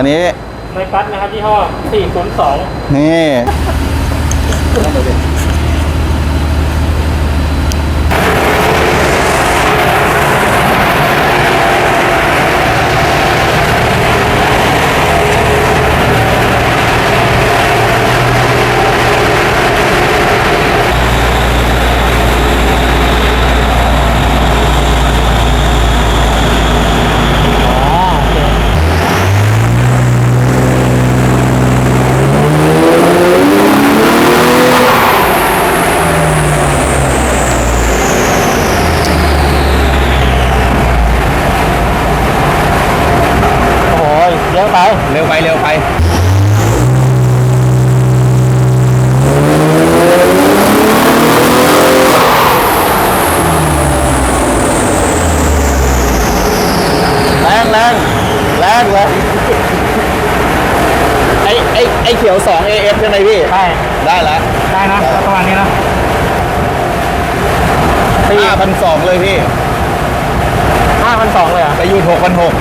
อันนี้ไมปัสนะครับยี่ห้อ402นี่ อ๋อโอเค โอ้ยเยอะไป เร็วไปเร็วไป แรงแรงแรงแรงไอไอไอเขียว 2 AF ใช่ไหมพี่ ใช่ได้แล้ว ได้นะประมาณนี้นะห้าพันสองเลยพี่ 5,200 เลยเหรอะ ไปอยู่หกพันหก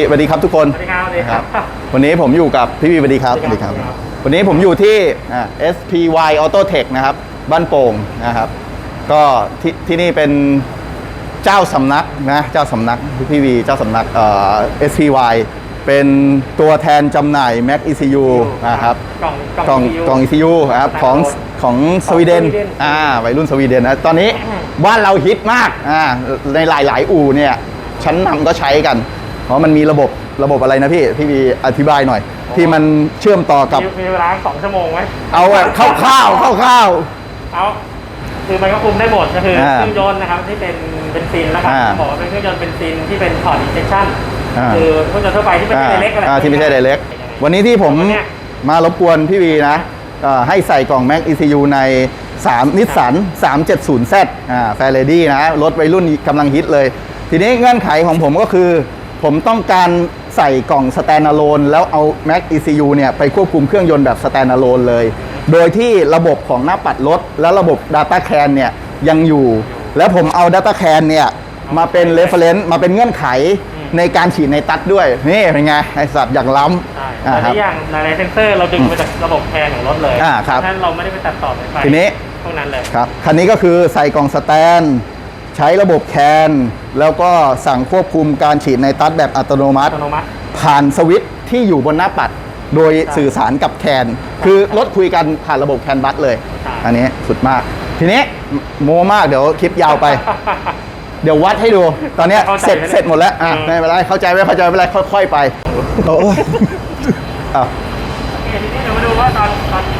ดีสวัสดีครับทุกคน สวัสดีครับ สวัสดีครับ วันนี้ผมอยู่กับพี่วีสวัสดีครับ สวัสดีครับ วันนี้ผมอยู่ที่อ่า SPY Auto Tech นะครับ บ้านโป่งนะครับ ก็ที่ที่นี่เป็นเจ้าสำนักนะ เจ้าสำนักพี่วีเจ้าสำนักเอ่อ SPY เป็นตัวแทนจำหน่าย Mac ECU นะครับ กล่องกล่องกล่อง ECU ครับของของสวีเดนสวีเดน อ่า วัยรุ่นสวีเดนนะ ตอนนี้บ้านเราฮิตมาก อ่า ในหลาย ๆ อู่เนี่ย ชั้นนำก็ใช้กัน เพราะมันมีระบบระบบอะไรนะพี่พี่วีอธิบายหน่อย ที่มันเชื่อมต่อกับ มีมีเวลาสองชั่วโมงไหมเอาแบบคร่าวๆคร่าว เอาคือมันก็คุมได้หมดก็คืออาเครื่องยนต์นะครับที่เป็นเบนซินนะครับอ่าบอกว่าเป็นเครื่องยนต์เบนซินที่เป็นพอร์ตอินเจคชั่นอ่า คือเครื่องยนต์ทั่วไปที่ไม่อ่าใช่เล็กอะไร อ่าที่ไม่ใช่ไดเล็กวันนี้ที่ผมวันเนี้ย มารบกวนพี่วีนะเอ่อให้ใส่กล่อง Mac ECU ใน 3 นิสสัน 370Z อ่าแฟร์เรดี้นะ รถวัยรุ่นกำลังฮิตเลย ทีนี้เงื่อนไขของผมก็คือ ผมต้องการใส่กล่อง standalone แล้วเอา Mac ECU เนี่ยไปควบคุมเครื่องยนต์แบบ standalone เลย โดยที่ระบบของหน้าปัดรถ และระบบ Data CAN เนี่ยยังอยู่ แล้วผมเอา Data CAN เนี่ยมาเป็น reference มาเป็นเงื่อนไขในการฉีดในตัดด้วย นี่เป็นไง ไอสัตว์อย่างล้ำใช่อ่าแต่ครับที่อย่างหลายๆเซนเซอร์เราดึงมาจากระบบแทนของรถเลยอ่าครับฉะนั้นเราไม่ได้ไปตัดต่อไฟทีนี้พวกนั้นเลยครับคันนี้ก็คือใส่กล่องสแตน ใช้ระบบแคนแล้วก็สั่งควบคุมการฉีดในตัดแบบอัตโนมัอัติ ตโนมัติ ผ่านสวิตช์ที่อยู่บนหน้าปัด โดยสื่อสารกับแคน คือรถคุยกันผ่านระบบแคนบัสเลยใช่อันนี้สุดมาก ทีนี้โมมากเดี๋ยวคลิปยาวไป เดี๋ยววัดให้ดู ตอนเนี้ยเข้าใจเสร็จไหมเนี่ยเสร็จหมดแล้วอะเออ ไม่เป็นไรเข้าใจไม่เข้าใจไม่เป็นไรค่อย ๆ ไปโอ้ยอะโอเคทีนี้เดี๋ยวมาดูว่าตอนตอนเทส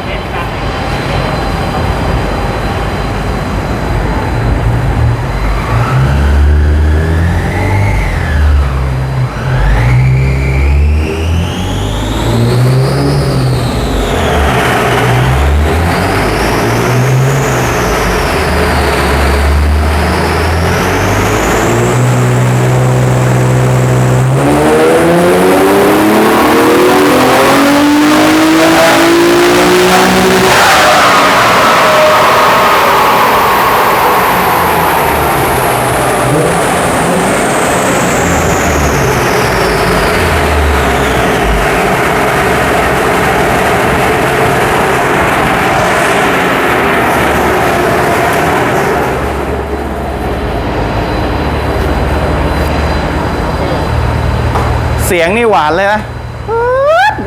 กัน เสียงนี่หวานเลยนะ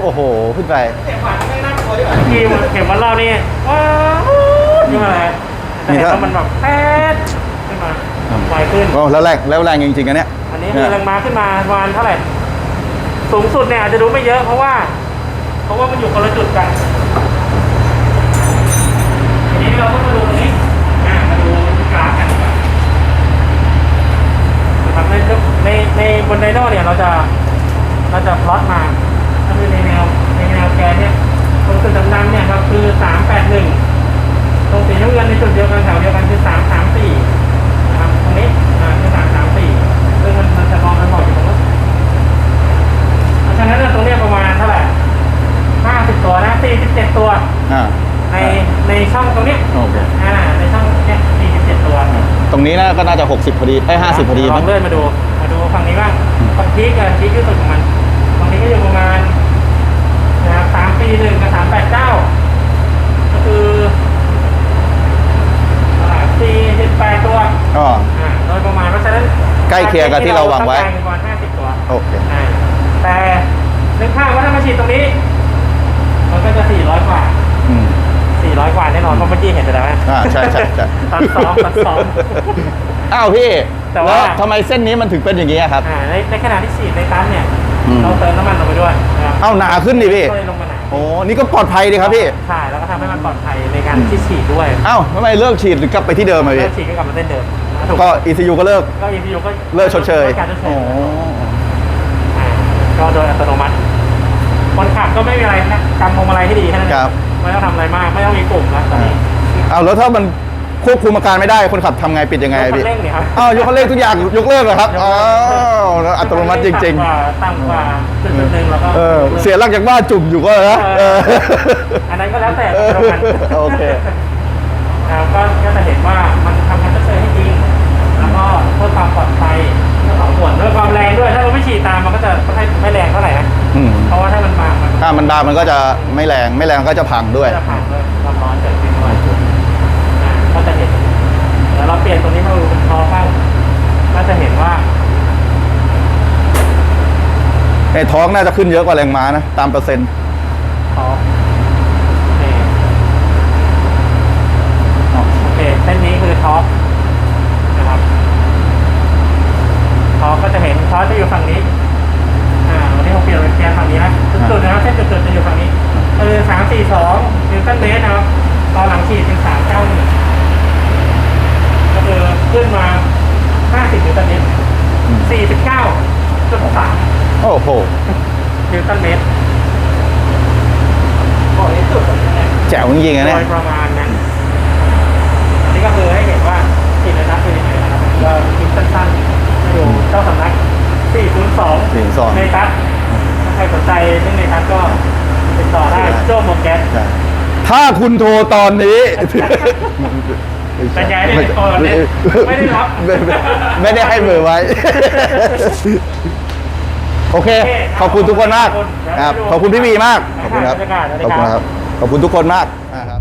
โอ้โห ขึ้นไปเสียงหวานไม่น่ากลัวด้วยทีมเข็มวันเล่านี่ว้าวขึ้นมาเลยแต่เห็นวมันแบบแป๊ดขึ้นมาไวขึ้นโอ้แล้วแรงแล้วแรงจริงๆกันเนี้ยอันนี้มีแรงมาขึ้นมาประาณเท่าไหร่สูงสุดเนี่ยอาจจะดูไม่เยอะเพราะว่า เพราะว่ามันอยู่คนละจุดกันทีนี้เราก็มาดูตรงนี้มาดูการกันครับในในบนไดโน่เนี่ยเราจะ เราจะพลอตมาก็คือในแนวในแนวแกนเนี่ยตรงสุดดำๆเนี่ยครับคือสามแปดหนึ่งตรงสีน้ำเงินในจุดเดียวกันแถวเดียวกันคือสามสามสี่นะครับตรงนี้อ่าคือสามสามสี่ซึ่งมันมันจะมองกันหมดอยู่ตรงนั้นเพราะฉะนั้นตรงนี้ประมาณเท่าไหร่ห้าสิบตัวนะสี่สิบเจ็ดตัวในในช่องตรงนี้โอเคอ่าในช่องเนี้ยสี่สิบเจ็ดตัวตรงนี้น่ก็น่าจะหกสิบพอดีไอ้ห้าสิบพอดีลองเลื่อนมาดูมาดูฝั่งนี้บ้างฝั่งพีกกับพีกที่สุดของมัน คียงกับที่เราวางไว้ต้องการประมาณห้าสิบตัวโอเคอ่าแต่นึกภาพว่าถ้ามาฉีดตรงนี้ มันก็จะสี่ร้อยกว่า อืมสี่ร้อยกว่าแน่นอน เพราะเมื่อกี้เห็นไปแล้วนะอ่าใช่ใช่ใช่ตอนซ้อมตอนซ้อมอ้าวพี่แต่ว่าแล้วทำไมเส้นนี้มันถึงเป็นอย่างนี้อะครับ อ่าในในขณะที่ฉีดในตันเนี่ย อืม เราเติมน้ำมันลงไปด้วยนะครับเอ้าหนาขึ้นดิพี่ก็เลยลงมาหนาโอ้นี่ก็ปลอดภัยดีครับพี่ใช่แล้วก็ทำให้มันปลอดภัยในการที่ฉีดด้วยเอ้าทำไมเลิกฉีดหรือกลับไปที่เดิมอะเลิพี่กฉีดก็กลับมาเส้นเดิมถู ก็ ECU ก็เลิก ก็ EPU ก็เลิกชดเชยลการชดเชโอ้ยอ่าก็โดยอัตโนมัติ คนขับก็ไม่มีอะไรนะกำพวงมาลัยให้ดีแค่นั้นเองครับ ไม่ต้องทำอะไรมาก ไม่ต้องมีปุ่มนะตอนนี้เอาแล้วถ้ามันควบคุมอาการไม่ได้คนขับทำไงปิดยังไงยกคัพี่นเร่งเนี่ยครับอ้าวยกคันเร่งทุกอย่างยกเลิกเหรอครับอ้าวแล้วอัตโนมัติจริง ต่ำกว่าต่ำกว่าจุดจุดหนึ่งแล้วก็ๆ เออเสียหลักจากบ้านจุ่มอยู่ก็นะเออ อันนั้นก็แล้วแต่ตรงกันโอเค ครับก็ก็จะเห็นว่ามันทำการชด ก็เพื่อความปลอดภัยเรื่องของส่วนด้วยความแรงด้วย ถ้าเราไม่ฉีดตามมันก็จะไม่ไม่แรงเท่าไหร่นะอืมเพราะว่าถ้ามันมามันถ้ามันดามันก็จะไม่แรงไม่แรงก็จะพังด้วยก็จะผ่านด้วยความร้อนเกิดขึ้นด้วยอ่าก็จะเห็นเดี๋ยวเราเปลี่ยนตรงนี้มาดูเป็นทอบ้างก็จะเห็นว่า ไอ้ท้องน่าจะขึ้นเยอะกว่าแรงม้านะ ตามเปอร์เซ็นต์ ทอนี่โอเคเส้นนี้คือท็อปนะครับท็อปก็จะเห็นท็อปจะอยู่ฝั่งนี้ อ่าวันนี้ผมเปลี่ยนเป็นแกนฝั่งนี้นะจุดๆนะครับเส้นจุดๆจะอยู่ฝั่งนี้เออสามสี่สองนิวตันเมตรนะครับตอนหลังฉีดเป็นสามเก้าหนึ่งก็คือ ขึ้นมาห้าสิบนิวตันเมตรสี่สิบเก้าจุดสามโอ้โหนิวตันเมตรโอ้ยสุดเลยเนี่ยแจ๋วจริงๆนะโดเนี่ยยประมาณนั้น อันนี้ก็คือให้เห็นว่าฉีดในนัดเป็นยังไงนะครับก็คลิปสั้นๆให้ดูเจ้าสำนัก 402 402 ในทัศถ้าใครสนใจเรื่องในทัศก็ติดต่อได้โจ้โมแก๊สใช่ถ้าคุณโทรตอนนี้ แต่ยายไม่ได้โทรเนี่ยไม่ได้รับไม่ไม่ไม่ได้ให้เบอร์ไว้ โอเค ขอบคุณทุกคนมากครับขอบคุณพี่วีมาก ขอบคุณครับ ขอบคุณครับ ขอบคุณทุกคนมากนะครับ